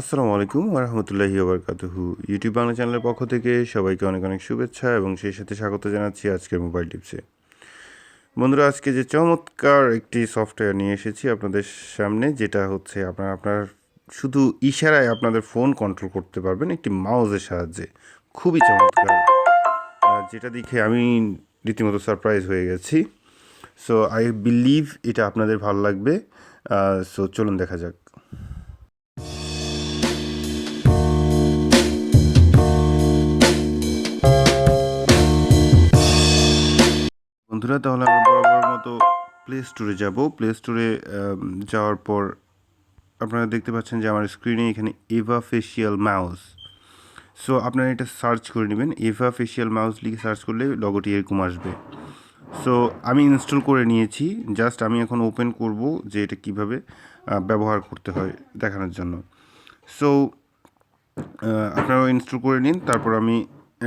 আসসালামু আলাইকুম ওরহামতুল্লাহি ওবরকাতুহু ইউটিউব বাংলা চ্যানেলের পক্ষ থেকে সবাইকে অনেক অনেক শুভেচ্ছা এবং সেই সাথে স্বাগত জানাচ্ছি আজকের মোবাইল টিপসে। বন্ধুরা, আজকে যে চমৎকার একটি সফটওয়্যার নিয়ে এসেছি আপনাদের সামনে, যেটা হচ্ছে আপনার আপনার শুধু ইশারায় আপনাদের ফোন কন্ট্রোল করতে পারবেন একটি মাউজের সাহায্যে। খুবই চমৎকার। যেটা দেখে আমি রীতিমতো সারপ্রাইজ হয়ে গেছি। সো আই বিলিভ এটা আপনাদের ভালো লাগবে। সো চলুন দেখা যাক। বন্ধুরা, তাহলে আমরা বরাবর মতো প্লে স্টোরে যাব। প্লে স্টোরে যাওয়ার পর আপনারা দেখতে পাচ্ছেন যে আমার স্ক্রিনে এখানে এভা ফেশিয়াল মাউস সো আপনারা এটা সার্চ করে নেবেন। এভা ফেশিয়াল মাউস লিখে সার্চ করলে লগোটি এরকম আসবে। সো আমি ইনস্টল করে নিয়েছি। জাস্ট আমি এখন ওপেন করব যে এটা কীভাবে ব্যবহার করতে হয় দেখানোর জন্য। সো আপনারাও ইনস্টল করে নিন। তারপর আমি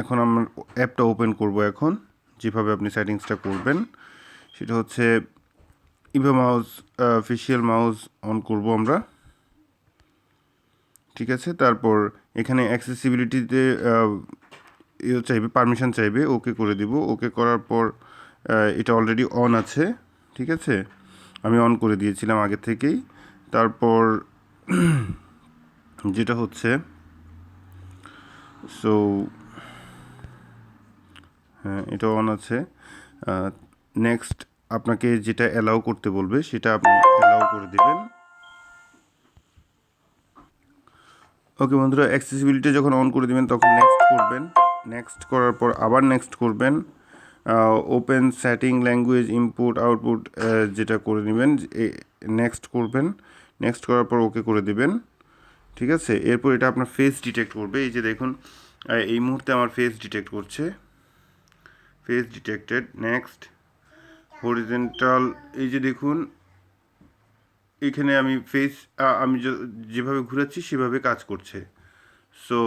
এখন আমার অ্যাপটা ওপেন করব এখন। যেভাবে আপনি সেটিংসটা করবেন, সেটা হচ্ছে Eva mouse facial mouse on করব আমরা। ঠিক আছে? তারপর এখানে অ্যাক্সেসিবিলিটিতে ইয়ে চাইবে পারমিশন চাইবে ওকে করে দিব। ওকে করার পর এটা অলরেডি অন আছে। ঠিক আছে? আমি অন করে দিয়েছিলাম আগে থেকেই। তারপর যেটা হচ্ছে সো হ্যাঁ এটা অন আছে। নেক্সট আপনাকে যেটা অ্যালাউ করতে বলবে, সেটা আপনি অ্যালাউ করে দেবেন। ওকে বন্ধুরা অ্যাক্সেসিবিলিটি যখন অন করে দিবেন, তখন নেক্সট করবেন। নেক্সট করার পর আবার নেক্সট করবেন। Open setting language input output যেটা করে নেবেন নেক্সট করবেন। নেক্সট করার পর ওকে করে দেবেন। ঠিক আছে? এরপর এটা আপনার ফেস ডিটেক্ট করবে। এই যে দেখুন এই মুহূর্তে আমার ফেস ডিটেক্ট করছে। ফেস ডিটেক্টেড নেক্সট হরিজেন্টাল এই যে দেখুন, এখানে আমি ফেস আমি যেভাবে ঘুরাচ্ছি সেভাবে কাজ করছে। সো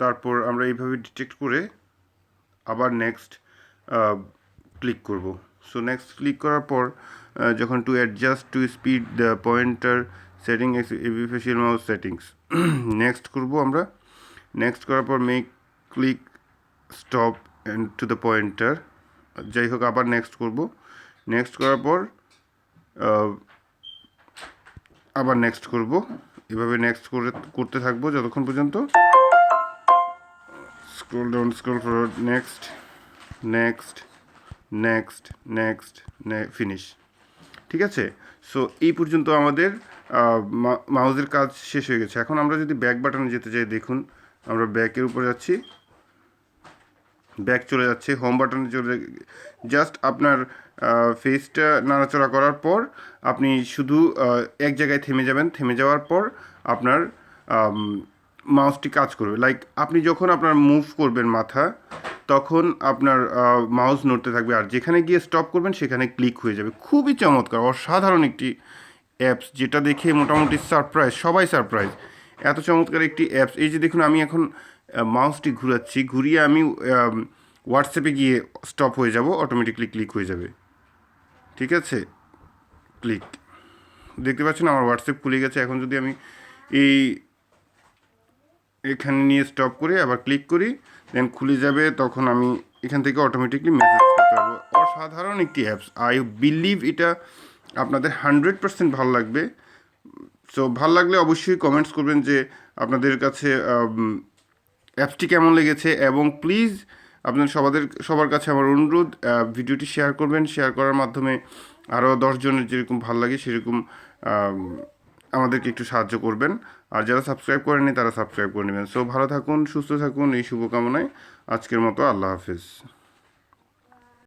তারপর আমরা এইভাবে ডিটেক্ট করে আবার নেক্সট ক্লিক করব। সো নেক্সট ক্লিক করার পর যখন to adjust to speed the pointer setting Eva facial mouse settings next করব আমরা। নেক্সট করার পর make click stop and to the pointer যাই হোক আবার নেক্সট করব। নেক্সট করার পর আবার নেক্সট করব। এভাবে নেক্সট করে, করতে থাকব যতক্ষণ পর্যন্ত। Scroll down scroll forward next next next next finish ঠিক আছে? সো এই পর্যন্ত আমাদের মাউজের কাজ শেষ হয়ে গেছে। এখন আমরা যদি ব্যাক বাটনে যেতে চাই দেখুন, আমরা ব্যাকের উপরে যাচ্ছি। ব্যাক চলে যাচ্ছে হোম বাটনে চলে জাস্ট আপনার ফেসটা নাড়াচড়া করার পর আপনি শুধু এক জায়গায় থেমে যাবেন। থেমে যাওয়ার পর আপনার মাউসটি কাজ করবে। লাইক আপনি যখন আপনার মুভ করবেন মাথা, তখন আপনার মাউস নড়তে থাকবে। আর যেখানে গিয়ে স্টপ করবেন, সেখানে ক্লিক হয়ে যাবে। খুবই চমৎকার, অসাধারণ একটি অ্যাপস যেটা দেখে মোটামুটি সারপ্রাইজ সবাই সারপ্রাইজ এত চমৎকার একটি অ্যাপস এই যে দেখুন, আমি এখন মাউসটি ঘুরাচ্ছি, ঘুরিয়ে আমি হোয়াটসঅ্যাপে গিয়ে স্টপ হয়ে যাব অটোমেটিকলি ক্লিক হয়ে যাবে। ঠিক আছে? ক্লিক দেখতে পাচ্ছেন আমার হোয়াটসঅ্যাপ খুলে গেছে। এখন যদি আমি এই এখানে নিয়ে স্টপ করে আবার ক্লিক করি দেন খুলে যাবে, তখন আমি এখান থেকে অটোমেটিকলি মেসেজ করতে পারব। অসাধারণ একটি অ্যাপস আই বিলিভ এটা আপনাদের হান্ড্রেড পার্সেন্ট ভালো লাগবে। সো ভালো লাগলে অবশ্যই কমেন্টস করবেন যে আপনাদের কাছে অ্যাপসটি কেমন লেগেছে এবং প্লিজ আপনার সবাদের, সবার কাছে আমার অনুরোধ ভিডিওটি শেয়ার করবেন। শেয়ার করার মাধ্যমে আরও দশজনের যেরকম ভালো লাগে সেরকম আমাদেরকে একটু সাহায্য করবেন। আর যারা সাবস্ক্রাইব করেনি তারা সাবস্ক্রাইব করে নেবেন। সো ভালো থাকুন, সুস্থ থাকুন, এই শুভকামনায় আজকের মতো আল্লাহ হাফিজ।